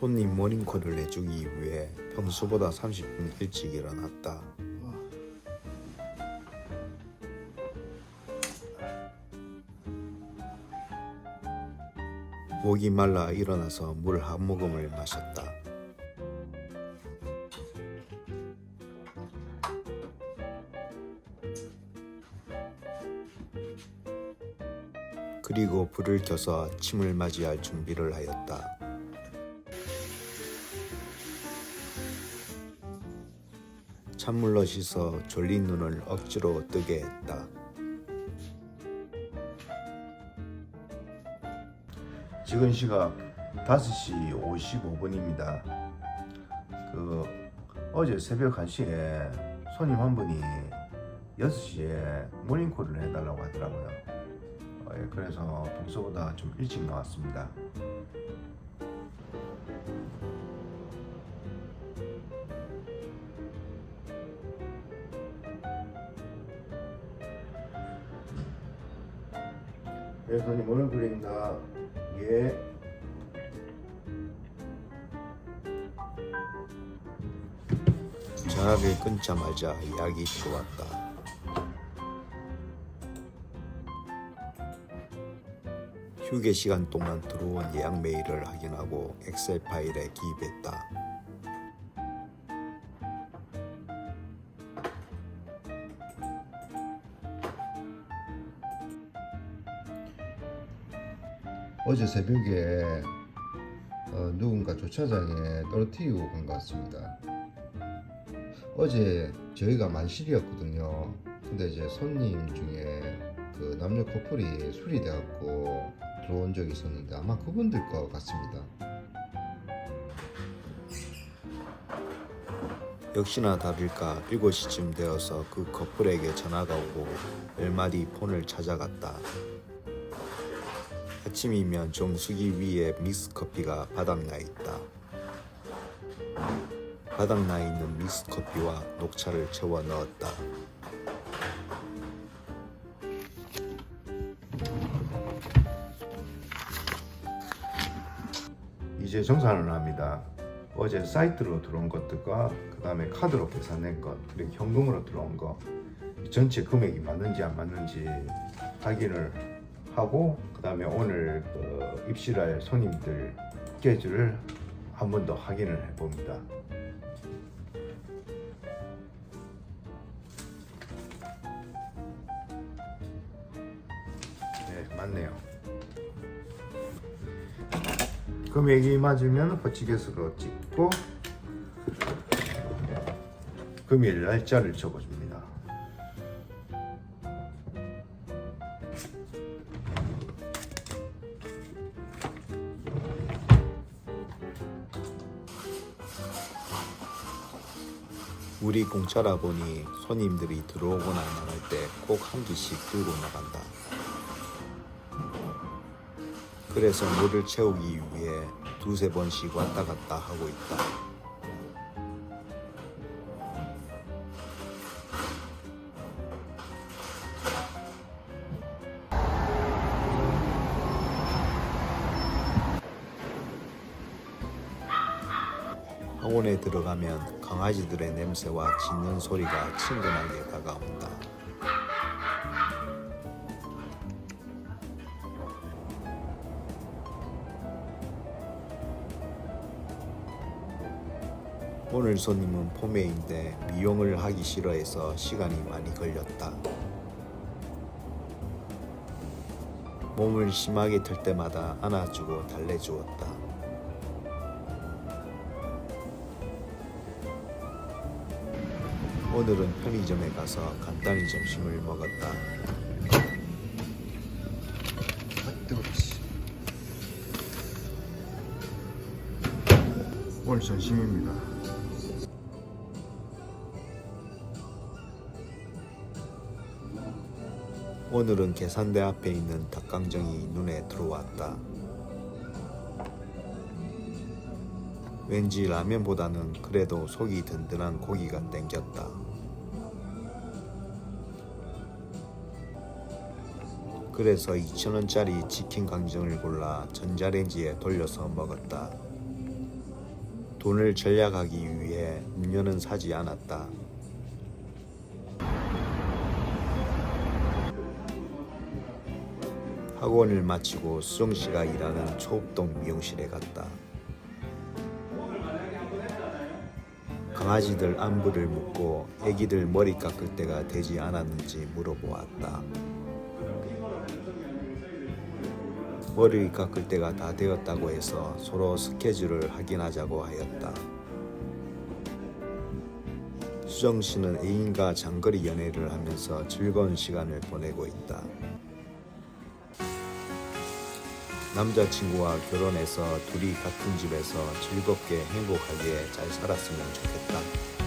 손님 모닝콜을 해주기 위해 평소보다 30분 일찍 일어났다. 목이 말라 일어나서 물 한 모금을 마셨다. 그리고 불을 켜서 아침을 맞이할 준비를 하였다. 찬물로 씻어 졸린 눈을 억지로 뜨게 했다. 지금 시각 5시 55분입니다. 그 어제 새벽 1시에 손님 한 분이 6시에 모닝콜을 해달라고 하더라고요. 어, 예, 그래서 평소보다 좀 일찍 나왔습니다. 예, 오늘 그립니다. 예. 전화를 끊자마자 약이 들어왔다. 휴게 시간 동안 들어온 예약 메일을 확인하고 엑셀 파일에 기입했다. 어제 새벽에 어, 누군가 주차장에 떨어뜨리고 간 것 같습니다. 어제 저희가 만실이었거든요. 근데 이제 손님 중에 그 남녀 커플이 술이 돼갖고 들어온 적이 있었는데 아마 그분들 것 같습니다. 역시나 다를까 7시쯤 되어서 그 커플에게 전화가 오고 멜마디 폰을 찾아갔다. 아침이면 정수기 위에 믹스커피가 바닥나 있다. 바닥나 있는 믹스커피와 녹차를 채워 넣었다. 이제 정산을 합니다. 어제 사이트로 들어온 것들과 그 다음에 카드로 계산된 것, 그리고 현금으로 들어온 것, 전체 금액이 맞는지 안 맞는지 확인을 하고 그 다음에 오늘 그 입실할 손님들 스케줄을 한 번 더 확인을 해봅니다. 네, 맞네요. 금액이 맞으면 호치켓으로 찍고 금일 날짜를 적어줍니다. 우리 공짜라 보니 손님들이 들어오거나 나갈 때 꼭한 끼씩 들고 나간다. 그래서 물을 채우기 위해 두세 번씩 왔다 갔다 하고 있다. 학원에 들어가면 강아지들의 냄새와 짖는 소리가 친근하게 다가온다. 오늘 손님은 포메인데 미용을 하기 싫어해서 시간이 많이 걸렸다. 몸을 심하게 틀 때마다 안아주고 달래주었다. 오늘은 편의점에 가서 간단히 점심을 먹었다. 아. 오늘 점심입니다. 오늘은 계산대 앞에 있는 닭강정이 눈에 들어왔다. 왠지 라면보다는 그래도 속이 든든한 고기가 땡겼다. 그래서 2,000원짜리 치킨 강정을 골라 전자레인지에 돌려서 먹었다. 돈을 절약하기 위해 음료는 사지 않았다. 학원을 마치고 수정 씨가 일하는 초읍동 미용실에 갔다. 강아지들 안부를 묻고 애기들 머리 깎을 때가 되지 않았는지 물어보았다. 머리 깎을 때가 다 되었다고 해서 서로 스케줄을 확인하자고 하였다. 수정 씨는 애인과 장거리 연애를 하면서 즐거운 시간을 보내고 있다. 남자친구와 결혼해서 둘이 같은 집에서 즐겁게 행복하게 잘 살았으면 좋겠다.